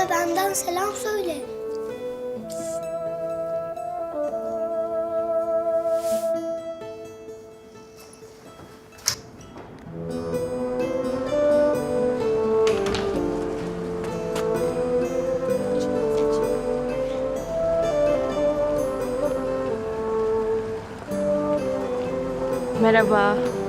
Babama benden selam söyle. Merhaba.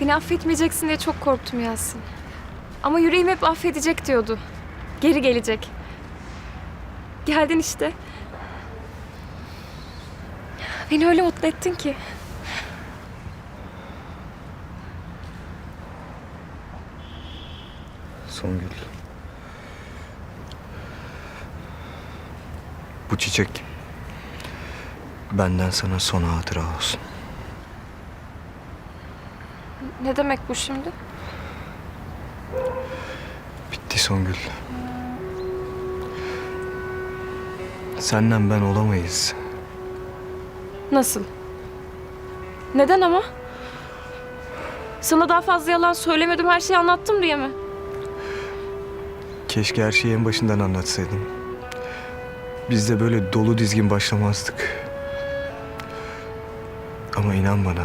Beni affetmeyeceksin diye çok korktum Yasin. Ama yüreğim hep affedecek diyordu. Geri gelecek. Geldin işte. Beni öyle mutlu ettin ki. Songül. Bu çiçek benden sana son hatıra olsun. Ne demek bu şimdi? Bitti Songül. Senden ben olamayız. Nasıl? Neden ama? Sana daha fazla yalan söylemedim, her şeyi anlattım diye mi? Keşke her şeyi en başından anlatsaydım. Biz de böyle dolu dizgin başlamazdık. Ama inan bana,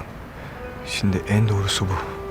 şimdi en doğrusu bu.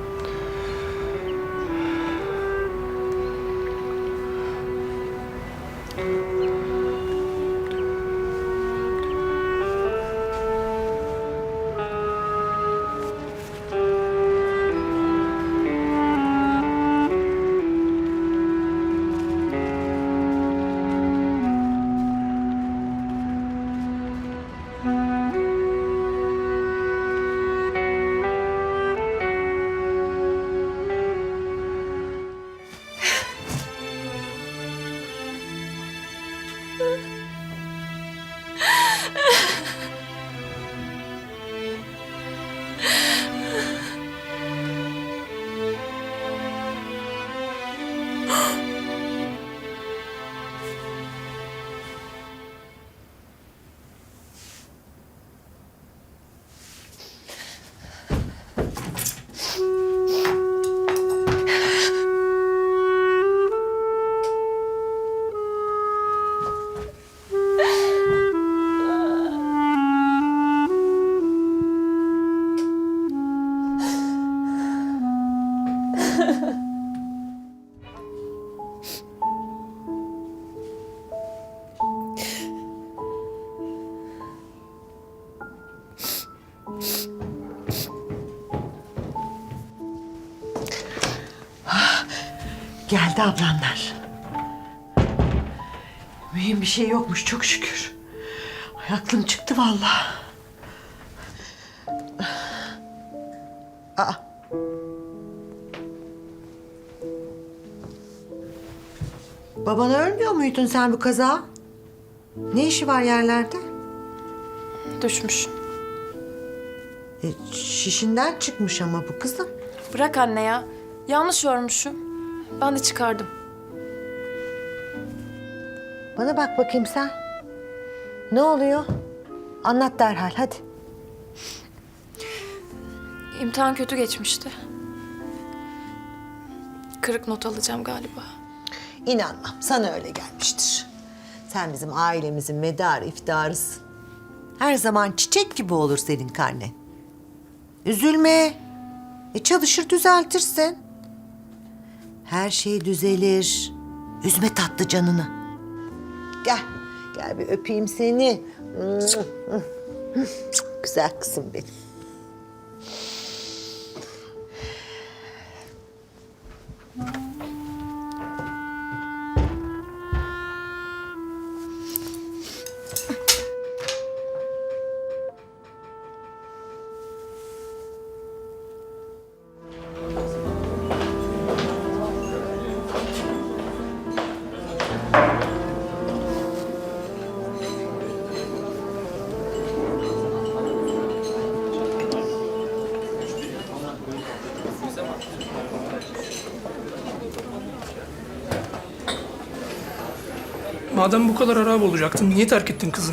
Geldi ablanlar. Mühim bir şey yokmuş çok şükür. Ay, aklım çıktı vallahi. Aa. Babana ölmüyor muydun sen bu kaza? Ne işi var yerlerde? Düşmüş. E, şişinden çıkmış ama bu kızım. Bırak anne ya. Yanlış görmüşüm. Ben de çıkardım. Bana bak bakayım sen. Ne oluyor? Anlat derhal hadi. İmtihan kötü geçmişti. Kırık not alacağım galiba. İnanmam. Sana öyle gelmiştir. Sen bizim ailemizin medarı iftarısın. Her zaman çiçek gibi olur senin karnen. Üzülme. E çalışır düzeltirsin. Her şey düzelir. Üzme tatlı canını. Gel. Gel bir öpeyim seni. Güzel kızım benim. Madem bu kadar harap olacaktın, niye terk ettin kızı?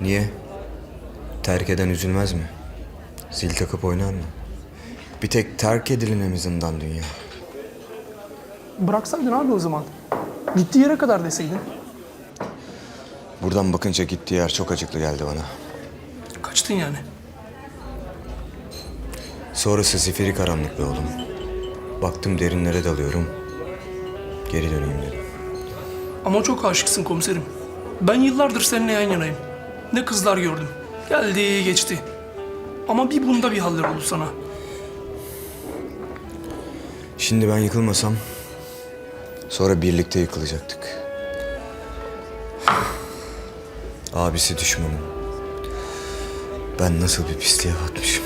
Niye? Terk eden üzülmez mi? Zil takıp oynar mı? Bir tek terk edilene zindan dünya? Bıraksaydın abi o zaman. Gittiği yere kadar deseydin. Buradan bakınca gittiği yer çok acıklı geldi bana. Kaçtın yani. Sonrası zifiri karanlık be oğlum. Baktım derinlere dalıyorum. Geri döneyim dedim. Ama çok aşıksın komiserim. Ben yıllardır seninle yan yanayım. Ne kızlar gördüm. Geldi geçti. Ama bir bunda bir haller oldu sana. Şimdi ben yıkılmasam sonra birlikte yıkılacaktık. Abisi düşmanım. Ben nasıl bir pisliğe batmışım.